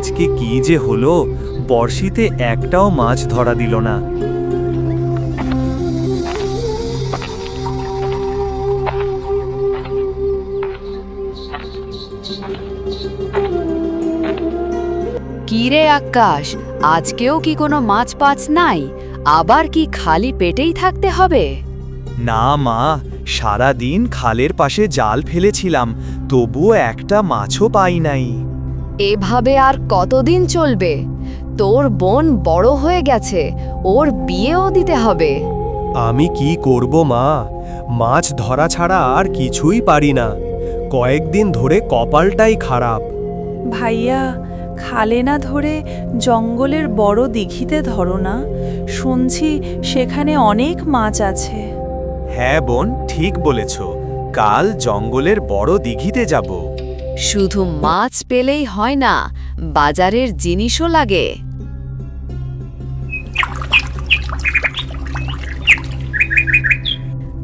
আজকে কি যে হলো বর্ষিতে একটাও মাছ ধরা দিল না। কিরে আকাশ আজকেও কি কোনো মাছ পাচ নাই? আবার কি খালি পেটেই থাকতে হবে? না মা সারা দিন খালের পাশে জাল ফেলেছিলাম তবুও একটা মাছও পাই নাই। এভাবে আর কতদিন চলবে? তোর বোন বড় হয়ে গেছে ওর বিয়েও দিতে হবে। আমি কি করব মা? মাছ ধরা ছাড়া আর কিছুই পারি না। কয়েকদিন ধরে কপালটাই খারাপ। ভাইয়া খালে না ধরে জঙ্গলের বড় দিঘিতে ধরো না। শুনছি সেখানে অনেক মাছ আছে। হ্যাঁ বোন ঠিক বলেছ। কাল জঙ্গলের বড় দিঘিতে যাব। শুধু মাছ পেলেই হয় না, বাজারের জিনিসও লাগে।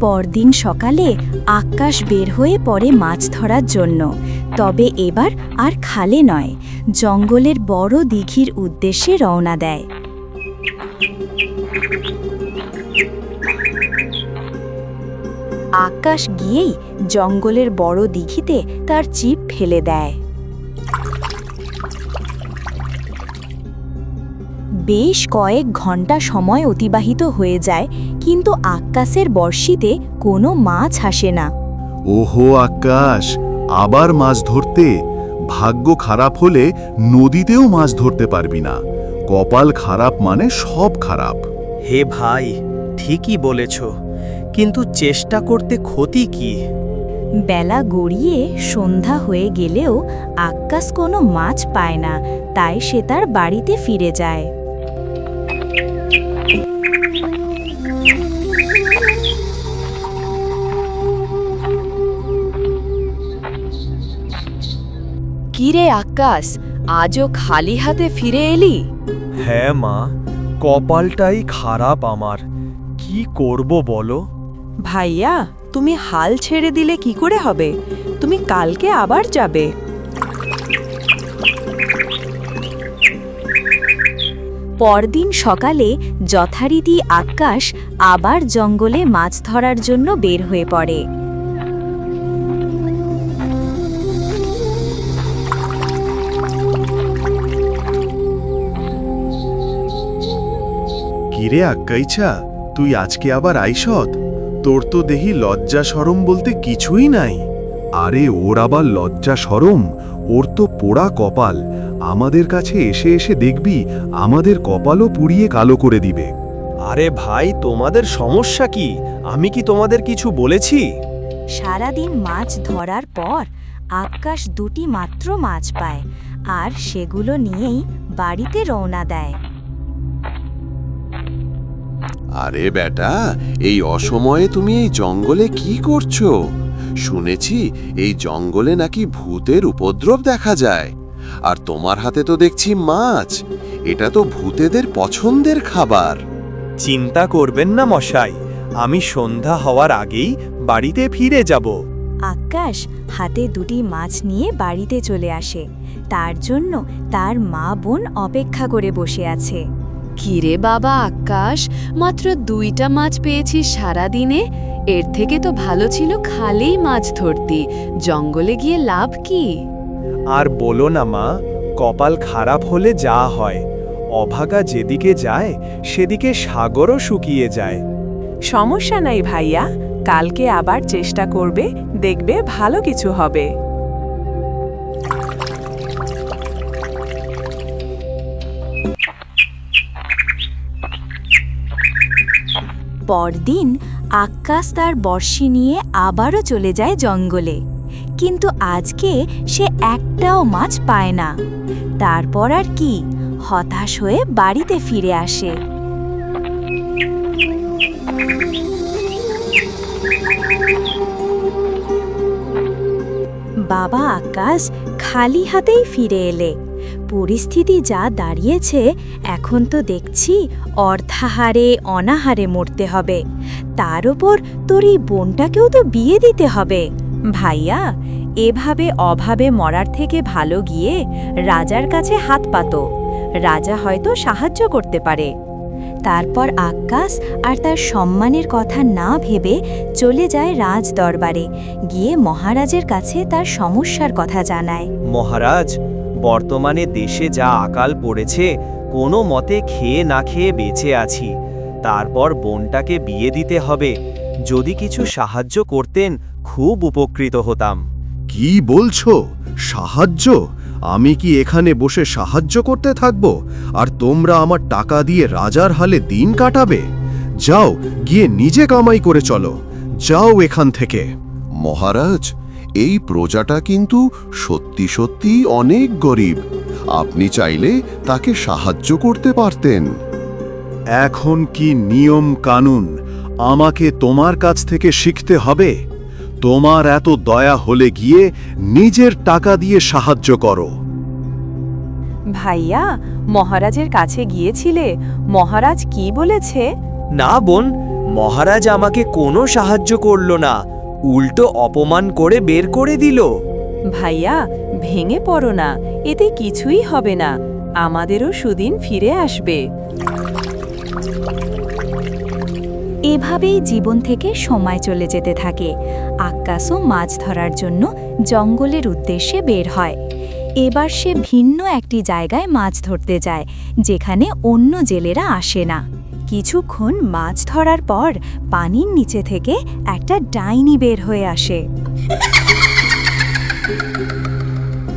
পরদিন সকালে আকাশ বের হয়ে পড়ে মাছ ধরার জন্য। তবে এবার আর খালে নয়, জঙ্গলের বড় দিঘির উদ্দেশ্যে রওনা দেয়। আকাশ গিয়েই জঙ্গলের বড় দিঘিতে তার চিপ ফেলে দেয়। বেশ কয়েক ঘণ্টা সময় অতিবাহিত হয়ে যায় কিন্তু আকাশের বর্ষিতে কোনো মাছ আসে না। ওহো আকাশ আবার মাছ ধরতে। ভাগ্য খারাপ হলে নদীতেও মাছ ধরতে পারবি না। কপাল খারাপ মানে সব খারাপ। হে ভাই ঠিকই বলেছ। কিন্তু চেষ্টা করতে ক্ষতি কি? বেলা গড়িয়ে সন্ধ্যা হয়ে গেলেও আকাশ কোনো মাছ পায় না তাই সে তার বাড়িতে ফিরে যায়। কিরে আকাশ আজও খালি হাতে ফিরে এলি? হ্যাঁ মা কপালটাই খারাপ আমার। কি করব বলো? ভাইয়া, তুমি হাল ছেড়ে দিলে কি করে হবে? তুমি কালকে আবার যাবে। পরদিন সকালে যথারীতি আকাশ আবার জঙ্গলে মাছ ধরার জন্য বের হয়ে পড়ে। কিরে আক্কাইছা তুই আজকে আবার আইসত তোর তো দেহি লজ্জা সরম বলতে কিছুই নাই। আরে ওর আবার লজ্জা সরম? ওর তো পোড়া কপাল। আমাদের কাছে এসে এসে দেখবি আমাদের কপালও পুড়িয়ে কালো করে দিবে। আরে ভাই তোমাদের সমস্যা কি? আমি কি তোমাদের কিছু বলেছি? সারাদিন মাছ ধরার পর আকাশ দুটি মাত্র মাছ পায় আর সেগুলো নিয়েই বাড়িতে রওনা দেয়। আরে বেটা এই অসময়ে তুমি এই জঙ্গলে কি করছ? শুনেছি এই জঙ্গলে নাকি ভূতের উপদ্রব দেখা যায়। আর তোমার হাতে তো দেখছি মাছ। এটা তো ভূতেদের পছন্দের খাবার। চিন্তা করবেন না মশাই আমি সন্ধ্যা হওয়ার আগেই বাড়িতে ফিরে যাব। আকাশ হাতে দুটি মাছ নিয়ে বাড়িতে চলে আসে। তার জন্য তার মা বোন অপেক্ষা করে বসে আছে। কিরে বাবা আকাশ মাত্র দুইটা মাছ পেয়েছিস সারা দিনে এর থেকে তো ভালো ছিল খালি মাছ ধরতি। জঙ্গলে গিয়ে লাভ কি? আর বলো না মা কপাল খারাপ হলে যা হয়। অভাগা যেদিকে যায় সেদিকে সাগরও শুকিয়ে যায়। সমস্যা নাই ভাইয়া কালকে আবার চেষ্টা করবে দেখবে ভালো কিছু হবে। পরদিন আকাশ তার বর্ষি নিয়ে আবারও চলে যায় জঙ্গলে। কিন্তু আজকে সে একটাও মাছ পায় না। তারপর আর কি, হতাশ হয়ে বাড়িতে ফিরে আসে। বাবা আকাশ খালি হাতেই ফিরে এলে। পরিস্থিতি যা দাঁড়িয়েছে, এখন তো দেখছি অর্ধাহারে অনাহারে মরতে হবে। তার ওপর তোর এই বোনটাকেও তো বিয়ে দিতে হবে। ভাইয়া, এভাবে অভাবে মরার থেকে ভালো গিয়ে রাজার কাছে হাত পাতো। রাজা হয়তো সাহায্য করতে পারে। তারপর আক্কাস আর তার সম্মানের কথা না ভেবে চলে যায় রাজ দরবারে, গিয়ে মহারাজের কাছে তার সমস্যার কথা জানায়। মহারাজ বর্তমানে দেশে যা আকাল পড়েছে কোনো মতে খেয়ে না খেয়ে বেঁচে আছি। তারপর বোনটাকে বিয়ে দিতে হবে। যদি কিছু সাহায্য করতেন খুব উপকৃত হতাম। কি বলছো? সাহায্য? আমি কি এখানে বসে সাহায্য করতে থাকব? আর তোমরা আমার টাকা দিয়ে রাজার হালে দিন কাটাবে? যাও গিয়ে নিজে কামাই করে চলো। যাও এখান থেকে। মহারাজ এই প্রজাটা কিন্তু সত্যি সত্যি অনেক গরিব। আপনি চাইলে তাকে সাহায্য করতে পারতেন। এখন কি নিয়ম কানুন আমাকে তোমার কাছ থেকে শিখতে হবে? তোমার এত দয়া হলে গিয়ে নিজের টাকা দিয়ে সাহায্য করো। ভাইয়া মহারাজের কাছে গিয়েছিলে। মহারাজ কি বলেছে? না বোন মহারাজ আমাকে কোনো সাহায্য করল না। উল্টো অপমান করে বের করে দিল। ভাইয়া ভেঙে পড়ো না এতে কিছুই হবে না আমাদেরও সুদিন ফিরে আসবে। এভাবেই জীবন থেকে সময় চলে যেতে থাকে। আক্কাসও মাছ ধরার জন্য জঙ্গলের উদ্দেশ্যে বের হয়। এবার সে ভিন্ন একটি জায়গায় মাছ ধরতে যায় যেখানে অন্য জেলেরা আসে না। কিছুক্ষণ মাছ ধরার পর পানির নিচে থেকে একটা ডাইনি বের হয়ে আসে।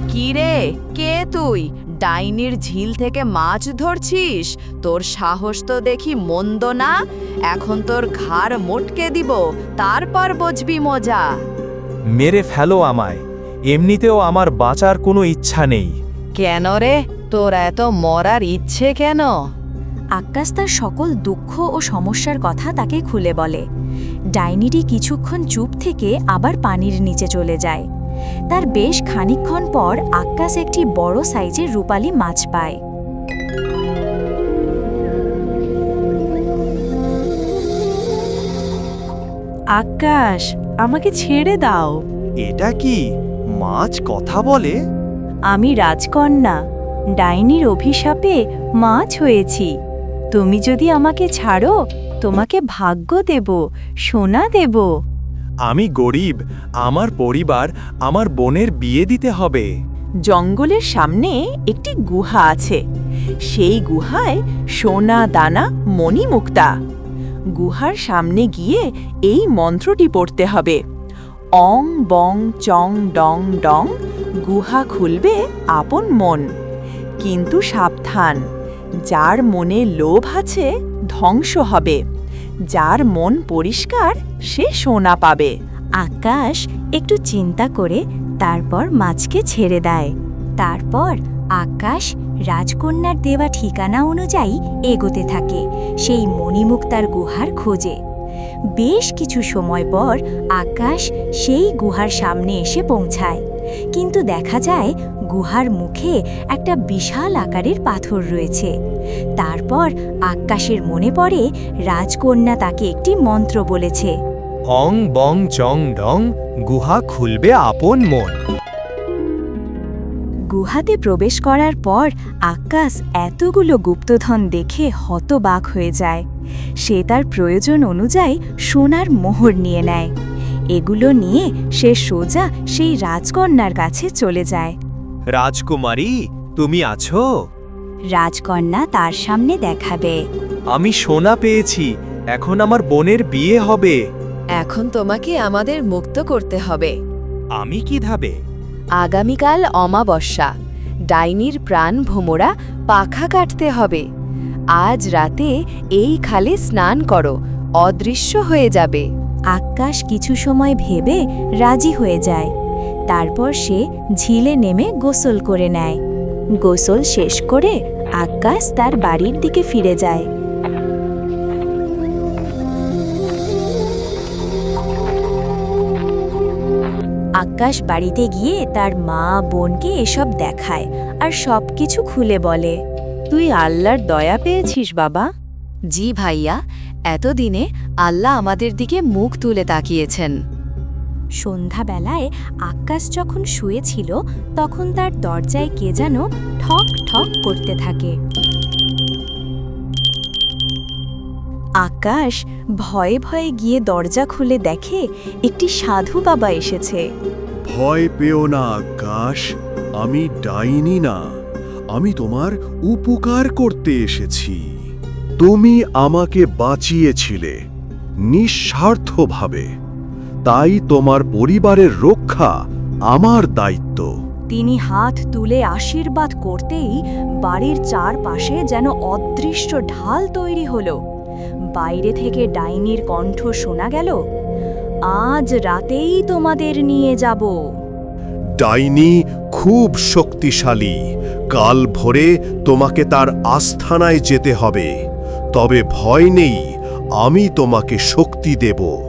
কি রে কে তুই? ডাইনির ঝিল থেকে মাছ ধরছিস? তোর সাহস তো দেখি মন্দ না? এখন তোর ঘাড় মোটকে দিব তারপর বুঝবি মজা। মেরে ফেলো আমায়। এমনিতেও আমার বাঁচার কোনো ইচ্ছা নেই। কেন রে? তোর এত মরার ইচ্ছে কেন? আক্কাস তার সকল দুঃখ ও সমস্যার কথা তাকে খুলে বলে। ডাইনিটি কিছুক্ষণ চুপ থেকে আবার পানির নিচে চলে যায়। তার বেশ খানিকক্ষণ পর আক্কাস একটি বড় সাইজের রূপালী মাছ পায়। আকাশ আমাকে ছেড়ে দাও। এটা কি? মাছ কথা বলে? আমি রাজকন্যা। ডাইনির অভিশাপে মাছ হয়েছি। তুমি যদি আমাকে ছাড়ো তোমাকে ভাগ্য দেব সোনা দেব। আমি গরিব আমার পরিবার আমার বোনের বিয়ে দিতে হবে। জঙ্গলের সামনে একটি গুহা আছে। সেই গুহায় সোনা দানা মণিমুক্তা গুহার সামনে গিয়ে এই মন্ত্রটি পড়তে হবে। অং বং চং ডং ডং গুহা খুলবে আপন মন। কিন্তু সাবধান। যার মনে লোভ আছে, ধ্বংস হবে। যার মন পরিষ্কার, সে সোনা পাবে। আকাশ একটু চিন্তা করে তারপর মাছকে ছেড়ে দেয়। তারপর আকাশ রাজকন্যার দেওয়া ঠিকানা অনুযায়ী এগোতে থাকে, সেই মণিমুক্তার গুহার খোঁজে। বেশ কিছু সময় পর আকাশ সেই গুহার সামনে এসে পৌঁছায়। কিন্তু দেখা যায় গুহার মুখে একটা বিশাল আকারের পাথর রয়েছে। তারপর আকাশের মনে পড়ে রাজকন্যা তাকে একটি মন্ত্র বলেছে। অং বং চং ডং গুহা খুলবে আপন মন। গুহাতে প্রবেশ করার পর আকাশ এতগুলো গুপ্তধন দেখে হতবাক হয়ে যায়। সে তার প্রয়োজন অনুযায়ী সোনার মোহর নিয়ে নেয়। এগুলো নিয়ে সে সোজা সেই রাজকন্যার কাছে চলে যায়। রাজকুমারী তুমি আছো? রাজকন্যা তার সামনে দেখাবে। আমি সোনা পেয়েছি এখন আমার বোনের বিয়ে হবে। এখন তোমাকে আমাদের মুক্ত করতে হবে। আমি কীভাবে আগামীকাল অমাবস্যা ডাইনির প্রাণ ভোমরা পাখা কাটতে হবে। আজ রাতে এই খালে স্নান করো অদৃশ্য হয়ে যাবে। আকাশ কিছু সময় ভেবে রাজি হয়ে যায়। তারপর সে ঝিলে নেমে গোসল করে নেয়। গোসল শেষ করে আকাশ তার বাড়ির দিকে ফিরে যায়। আকাশ বাড়িতে গিয়ে তার মা, বোনকে এসব দেখায় আর সব কিছু খুলে বলে। তুই আল্লাহর দয়া পেয়েছিস, বাবা। জি ভাইয়া, এতদিনে আল্লাহ আমাদের দিকে মুখ তুলে তাকিয়েছেন। সন্ধ্যাবেলায় আকাশ যখন শুয়েছিল, তখন তার দরজায় কে যেন ঠক ঠক করতে থাকে। আকাশ ভয়ে ভয়ে গিয়ে দরজা খুলে দেখে একটি সাধু বাবা এসেছে। ভয় পেও না, আকাশ। আমি ডাইনি না। আমি তোমার উপকার করতে এসেছি। তুমি আমাকে বাঁচিয়েছিলে, নিঃস্বার্থভাবে। তাই তোমার পরিবারের রক্ষা আমার দায়িত্ব। তিনি হাত তুলে আশীর্বাদ করতেই বাড়ির চারপাশে যেন অদৃশ্য ঢাল তৈরি হলো। বাইরে থেকে ডাইনির কণ্ঠ শোনা গেল আজ রাতেই তোমাদের নিয়ে যাব। ডাইনি খুব শক্তিশালী। কাল ভোরে তোমাকে তার আস্থানায় যেতে হবে। তবে ভয় নেই আমি তোমাকে শক্তি দেব।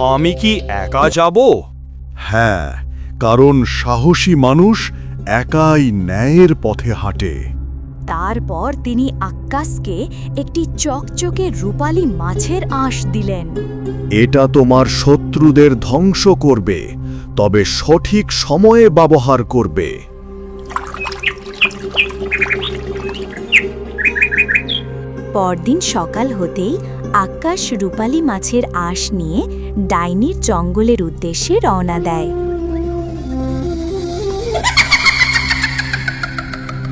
আমি কি একা যাব? হ্যাঁ কারণ সাহসী মানুষ একাই ন্যায়ের পথে হাঁটে। তারপর তিনি আক্কাসকে একটি চকচকে রূপালী মাছের আঁশ দিলেন। এটা তোমার শত্রুদের ধ্বংস করবে তবে সঠিক সময়ে ব্যবহার করবে। পরদিন সকাল হতেই আকাশ রূপালী মাছের আঁশ নিয়ে ডাইনির জঙ্গলের উদ্দেশ্যে রওনা দেয়।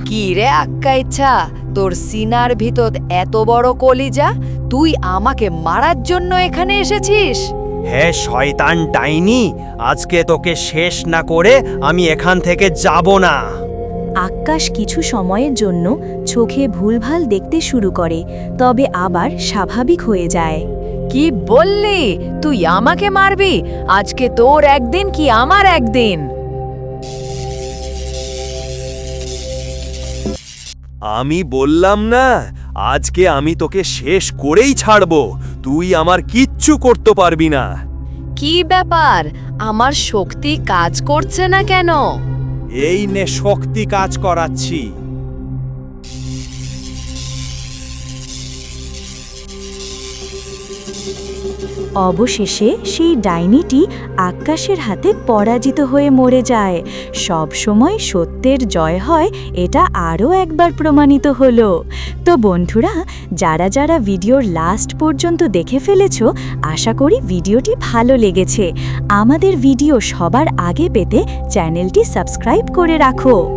কি রে আক্কা ইচ্ছা? তোর সিনার ভিতর এত বড় কলিজা? তুই আমাকে মারার জন্য এখানে এসেছিস? হে শয়তান ডাইনি আজকে তোকে শেষ না করে আমি এখান থেকে যাব না। আকাশ কিছু সময়ের জন্য চোখে ভুলভাল দেখতে শুরু করে তবে আবার স্বাভাবিক হয়ে যায়। কি বললি? তুই আমাকে মারবি? আজকে তোর একদিন কি আমার একদিন? আমি বললাম না আজকে আমি তোকে শেষ করেই ছাড়ব। তুই আমার কিচ্ছু করতে পারবি না। কি ব্যাপার? আমার শক্তি কাজ করছে না কেন? এই নে শক্তি কাজ করাচ্ছি। অবশেষে সেই ডাইনিটি আকাশের হাতে পরাজিত হয়ে মরে যায়। সব সময় সত্যের জয় হয়, এটা আরও একবার প্রমাণিত হলো। তো বন্ধুরা, যারা যারা ভিডিওর লাস্ট পর্যন্ত দেখে ফেলেছো, আশা করি ভিডিওটি ভালো লেগেছে। আমাদের ভিডিও সবার আগে পেতে চ্যানেলটি সাবস্ক্রাইব করে রাখো।